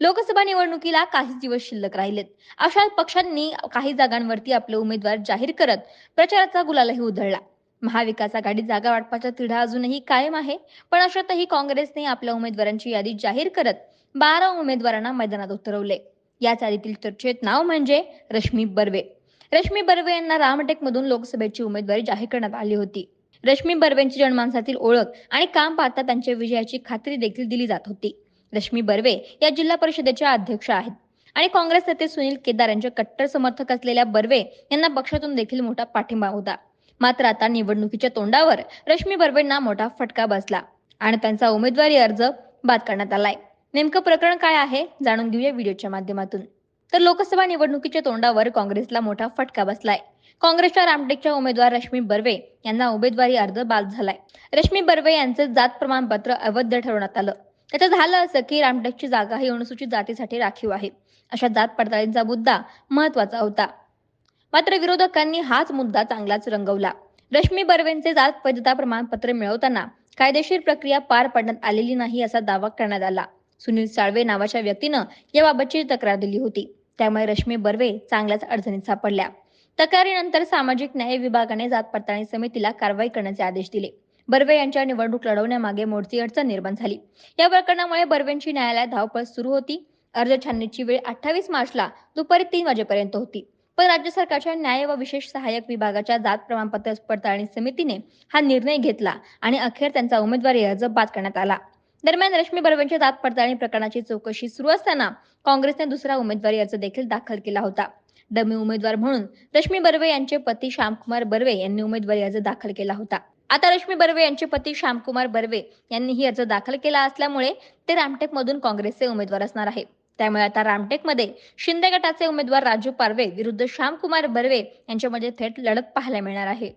लोकसभा निवडणुकीला काही दिवस शिल्लक राहिलेत. अशा पक्षांनी काही जागांवरती आपले उमेदवार जाहीर करत प्रचाराचा गुलालही उधळला. महाविकास आघाडी जागा वाटपाचा तिढा अजूनही कायम आहे पण अशातही काँग्रेसने आपल्या उमेदवारांची यादी जाहीर करत बारा उमेदवारांना मैदानात उतरवले. याच यादीतील चर्चेत नाव म्हणजे रश्मी बर्वे. रश्मी बर्वे यांना रामटेकमधून लोकसभेची उमेदवारी जाहीर करण्यात आली होती. रश्मी बर्वेंची जनमानसातील ओळख आणि काम पाहता त्यांच्या विजयाची खात्री देखील दिली जात होती. रश्मी बर्वे या जिल्हा परिषदेच्या अध्यक्ष आहेत. आणि काँग्रेस नेते सुनील केदार यांचे कट्टर समर्थक असलेल्या बर्वे यांना पक्षातून देखील मोठा पाठिंबा होता. मात्र आता निवडणुकीच्या तोंडावर रश्मी बर्वेंना मोठा फटका बसला आणि त्यांचा उमेदवारी अर्ज बाद करण्यात आलाय. नेमकं प्रकरण काय आहे जाणून घेऊया व्हिडिओच्या माध्यमातून. तर लोकसभा निवडणुकीच्या तोंडावर काँग्रेसला मोठा फटका बसलाय. काँग्रेसच्या रामटेकच्या उमेदवार रश्मी बर्वे यांना उमेदवारी अर्ज बाद झालाय. रश्मी बर्वे यांचं जात प्रमाणपत्र अवैध ठरवण्यात आलं. त्याचं झालं असं की रामटेकची जागा ही अनुसूचित जातीसाठी राखीव आहे. अशा जात पडताळींचा मुद्दा महत्त्वाचा होता. मात्र विरोधकांनी हाच मुद्दा चांगलाच रंगवला. रश्मी बर्वेंचे जात वैधता प्रमाणपत्र मिळवताना कायदेशीर प्रक्रिया पार पाडण्यात आलेली नाही असा दावा करण्यात आला. सुनील साळवे नावाच्या व्यक्तीनं याबाबतची तक्रार दिली होती. त्यामुळे रश्मी बर्वे चांगल्याच अडचणीत सापडल्या. तक्रारीनंतर सामाजिक न्याय विभागाने जात पडताळणी समितीला कारवाई करण्याचे आदेश दिले. बर्वे यांच्या निवडणूक लढवण्यामागे मोठी अडचण निर्माण झाली. या प्रकरणामुळे बर्वेंची न्यायालयात धावपळ सुरू होती. अर्ज छाननीची वेळ अठ्ठावीस मार्चला दुपारी तीन वाजेपर्यंत होती. पण राज्य सरकारच्या न्याय व विशेष सहाय्यक विभागाच्या जात प्रमाणपत्र पडताळणी समितीने हा निर्णय घेतला आणि अखेर त्यांचा उमेदवारी अर्ज बाद करण्यात आला. दरम्यान रश्मी बर्वेंच्या जात पडताळणी प्रकरणाची चौकशी सुरू असताना काँग्रेसने दुसरा उमेदवारी अर्ज देखील दाखल केला होता. डमी उमेदवार म्हणून रश्मी बर्वे यांचे पती श्यामकुमार बर्वे यांनी उमेदवारी अर्ज दाखल केला होता. आता रश्मी बर्वे यांचे पती श्यामकुमार बर्वे यांनी ही अर्ज दाखल केला असल्यामुळे ते रामटेक मधून काँग्रेसचे उमेदवार असणार आहे त्यामुळे आता रामटेकमध्ये शिंदे गटाचे उमेदवार राजू पारवे विरुद्ध श्यामकुमार बर्वे यांच्यामध्ये थेट लढत पाहायला मिळणार आहे.